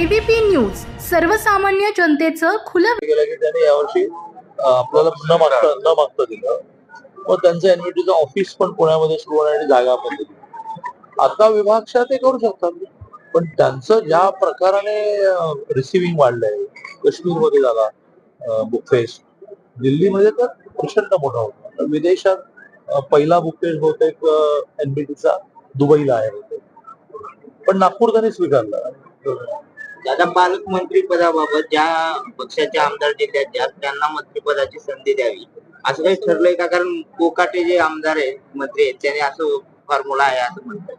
ABP news सर्वसामान्य जनतेचं खुलं गेला की त्यांनी यावर्षी आपल्याला न मागता न मागता दिलं. मग त्यांचं एनव्हिटीचं ऑफिस पण पुण्यामध्ये सुरू होण्याची जागा पण दिली. आता विभागशा ते करू शकतात. पण त्यांचं ज्या प्रकाराने रिसिव्हिंग वाढलंय काश्मीरमध्ये झाला बुकफेस्ट दिल्लीमध्ये तर प्रचंड मोठा होता. तर विदेशात पहिला बुकफेस्ट बहुतेक एनबीटीचा दुबईला आहे पण नागपूर त्यांनी स्वीकारला. दादा पालकमंत्री पदाबाबत ज्या पक्षाचे आमदार जिल्ह्यात ज्या त्यांना मंत्रिपदाची संधी द्यावी. असं काही ठरलंय का? कारण कोकाटे जे आमदार आहेत मंत्री आहेत त्याने असं फॉर्म्युला आहे असं म्हणतात.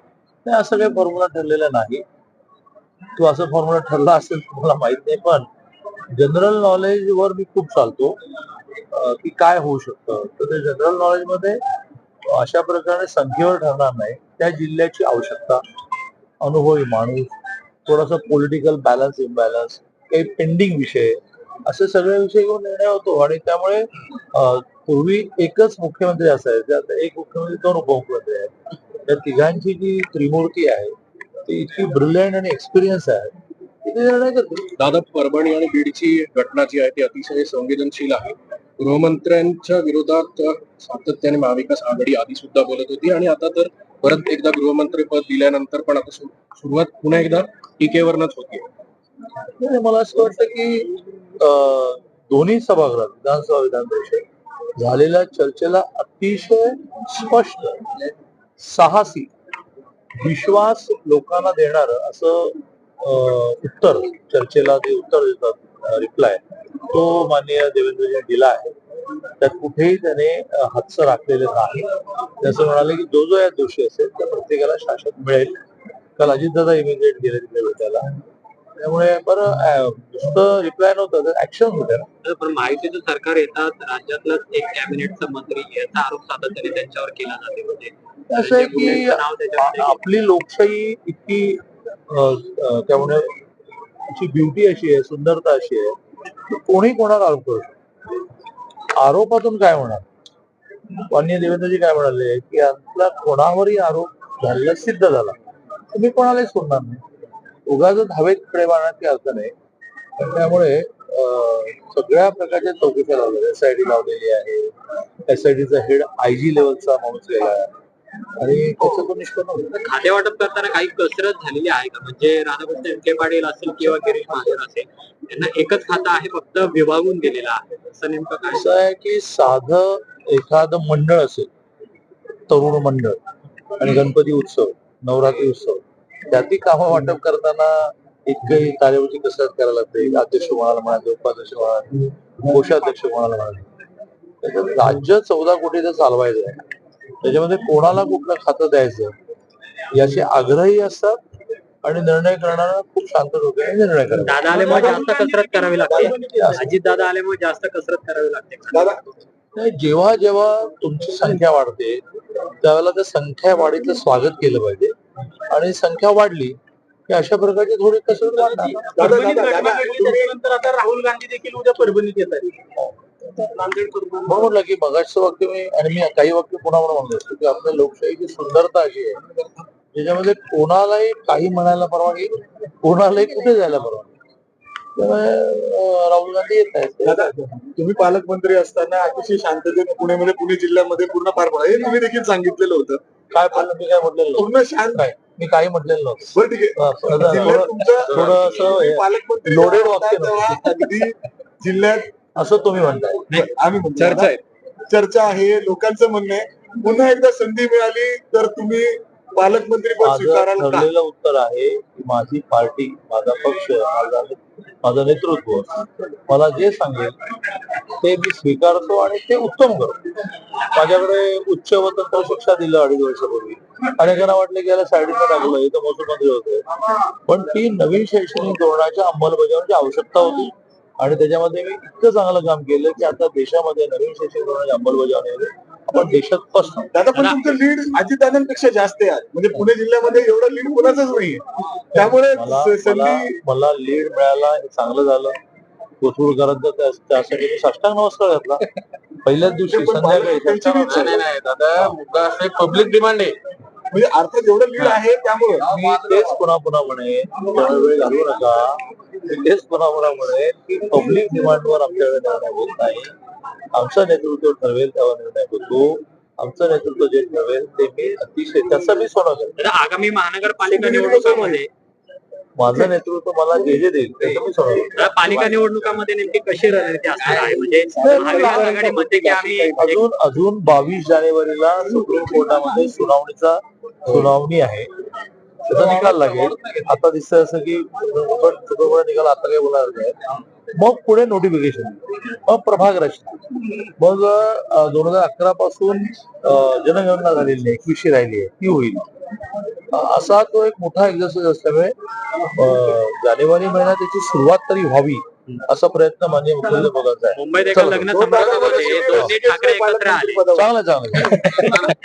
नाही असं काही फॉर्म्युला ठरलेला नाही. तो असं फॉर्म्युला ठरला असेल तुम्हाला माहीत नाही पण जनरल नॉलेज वर मी खूप चालतो की काय होऊ शकतं. तर ते जनरल नॉलेजमध्ये अशा प्रकारे संख्येवर ठरणार नाही. त्या जिल्ह्याची आवश्यकता अनुभवी माणूस थोडासा पॉलिटिकल बॅलन्स इम्बॅलन्स काही पेंडिंग विषय असे सगळे विषय घेऊन निर्णय होतो. आणि त्यामुळे पूर्वी एकच मुख्यमंत्री असायचे. आता एक मुख्यमंत्री दोन उपमुख्यमंत्री आहेत. त्या तिघांची जी त्रिमूर्ती आहे ती इतकी ब्रिलियंट आणि एक्सपिरियन्स आहे. दादा परभणी आणि बीडची घटना जी आहे ती अतिशय संवेदनशील आहे. गृहमंत्र्यांच्या विरोधात सातत्याने महाविकास आघाडी आधी सुद्धा बोलत होती. आणि आता तर परत एकदा गृहमंत्री पद दिल्यानंतर पण आता सुरुवात पुन्हा एकदा टीकेवरनच होती. मला असं वाटतं की अं, दोन्ही सभागृहात विधानसभा विधान परिषद झालेल्या चर्चेला अतिशय स्पष्ट म्हणजे साहसी विश्वास लोकांना देणार असं उत्तर चर्चेला जे उत्तर देतात रिप्लाय तो माननीय देवेंद्रजी दिला आहे त्यात कुठेही त्याने हातचं राखलेलं नाही असं म्हणाले की जो जो यात दोषी असेल त्या प्रत्येकाला शासन मिळेल. काल अजितदादा इमिजिएट गेले तिथे भेटायला. त्यामुळे बरं नुसतं रिप्लाय नव्हतं तर ऍक्शन होत्या. ना पण माहितीचं सरकार येतात राज्यातलाच एक कॅबिनेटचा मंत्री याचा आरोप सातत्याने त्यांच्यावर केला जाते म्हणजे असं आहे की आपली लोकशाही इतकी त्यामुळे ब्युटी अशी आहे सुंदरता अशी आहे कोणी कोणाला आरोप करू शकतो आरोपातून काय होणार? माननीय देवेंद्रजी काय म्हणाले? की आपला कोणावरही आरोप झालेला सिद्ध झाला. तुम्ही कोणालाही सोडणार नाही. उगाच हवेत प्रेम अर्थ नाही त्यामुळे सगळ्या प्रकारच्या चौकशा लावलेल्या एस आय डी लावलेली आहे. एस आय डीचा हेड आय जी लेवलचा माणूस गेला आहे. आणि त्याचं तो निष्पन्न होईल खाते वाटप करताना काही कसरत झालेली आहे का? म्हणजे राधाकृष्ण विखे पाटील असेल किंवा गिरीश महाजन असेल त्यांना एकच खातं आहे फक्त विभागून दिलेलं आहे. असं नेमकं काय? असं आहे की साधं एखादं मंडळ असेल तरुण मंडळ आणि गणपती उत्सव नवरात्री उत्सव त्यातही कामं वाटप करताना इतकही तारेवरची कसरत करायला लागते. अध्यक्ष कोणाला म्हणाले उपाध्यक्ष म्हणाले कोषाध्यक्ष कोणाला म्हणाले राज्य चौदा कोटीचं चालवायचं आहे. त्याच्यामध्ये कोणाला कुठलं खातं द्यायचं? याचे आग्रही असतात आणि निर्णय करणारा खूप शांत डोक्याने निर्णय करतात. दादा आल्यामुळे जास्त कसरत करावी लागते. अजित दादा आल्यामुळे जास्त कसरत करावी लागते. नाही, जेव्हा जेव्हा तुमची संख्या वाढते त्यावेळेला त्या संख्या वाढीचं स्वागत केलं पाहिजे. आणि संख्या वाढली की अशा प्रकारची थोडी कसरत वाढणार. नंतर आता राहुल गांधी देखील उद्या परभणीत येत आहेत. नांदेड म्हणून म्हटलं की मगाचं वाक्य मी आणि मी काही वाक्य पुन्हा म्हणलो असतो की आपल्या लोकशाहीची सुंदरता अशी आहे ज्याच्यामध्ये कोणालाही काही म्हणायला परवानगी कोणालाही कुठे जायला परवानगी राहुल गांधी येत आहेत. तुम्ही पालकमंत्री असताना अतिशय शांततेने पुण्यामध्ये पुणे जिल्ह्यामध्ये पूर्ण पार पडा. हे तुम्ही देखील सांगितलेलं होतं. काय पाहिलं मी काय म्हटलेलं. पूर्ण शांत. काय मी काही म्हटलेलं नव्हतं. बरं ठीक आहे. हा, हे- पालकमंत्री जेव्हा वाक्य अगदी जिल्ह्यात असं तुम्ही म्हणताय. आम्ही म्हणतो चर्चा आहे. चर्चा आहे लोकांचं म्हणणं आहे. पुन्हा एकदा संधी मिळाली तर तुम्ही पालकमंत्री पद माझं स्वीकाराल का? ठरलेलं उत्तर आहे की माझी पार्टी माझा पक्ष माझा माझं नेतृत्व मला जे सांगेल ते मी स्वीकारतो आणि ते उत्तम करतो माझ्याकडे उच्च व तंत्र शिक्षा दिलं अडीच वर्षापूर्वी. अनेकांना वाटलं की याला साईडला टाकलं हे तर महसूल मंत्री होते. पण ती नवीन शैक्षणिक धोरणाच्या अंमलबजावणीची आवश्यकता होती. आणि त्याच्यामध्ये मी इतकं चांगलं काम केलं की आता देशामध्ये नवीन शैक्षणिक धोरणाची अंमलबजावणी आपण देशात फर्स्ट दादा पण तुमचं लीड अजितदादांपेक्षा जास्त आहे आज. म्हणजे पुणे जिल्ह्यामध्ये एवढं लीड कोणाचंच नाहीये. त्यामुळे मला स- मला संधी मला लीड मिळाला हे चांगलं झालं. कोथरूडकरांचा त्या- त्यासाठी मी साष्टांग नमस्कार घातला. पहिल्याच दिवशी पण संध्याकाळी त्यांची. नाही, दादा मुद्दा पब्लिक डिमांड आहे. म्हणजे अर्थात जेवढं लीड आहे त्यामुळे. मी तेच पुन्हा पुन्हा त्याला वेळ घालू नका. मी तेच पुन्हा पुन्हा म्हणेन की पब्लिक डिमांडवर आमच्याकडे निर्णय होत नाही. आमचं नेतृत्व ठरवेल तेव्हा निर्णय होतो आमचं नेतृत्व जे ठरवेल ते मी अतिशय त्याचं मी तर आगामी महानगरपालिका निवडणुकामध्ये? माझं नेतृत्व मला जे जे देईल मी. तर पालिका निवडणुकामध्ये नेमकी कशी रणनीती असणार आहे? म्हणजे महाविकास आघाडी म्हणते की आम्ही अजून अजून बावीस जानेवारीला सुप्रीम कोर्टामध्ये सुनावणीचा सुनावणी आहे. त्याचा निकाल लागेल. आता दिसतंय असं की निकाल आता काही बोलणार नाही. मग पुढे नोटिफिकेशन मग प्रभाग रचना. मग दोन हजार अकरा पासून जनगणना झालेली आहे. एकवीसशे राहिली आहे. ती होईल. असा तो एक मोठा एक्झरसाइज असल्यामुळे जानेवारी महिन्यात त्याची सुरुवात तरी व्हावी असा प्रयत्न माननीय मुख्यमंत्री बघायचा आहे. मुंबईत. लग्न ठाकरे एकत्र आले. चांगलं चांगलं.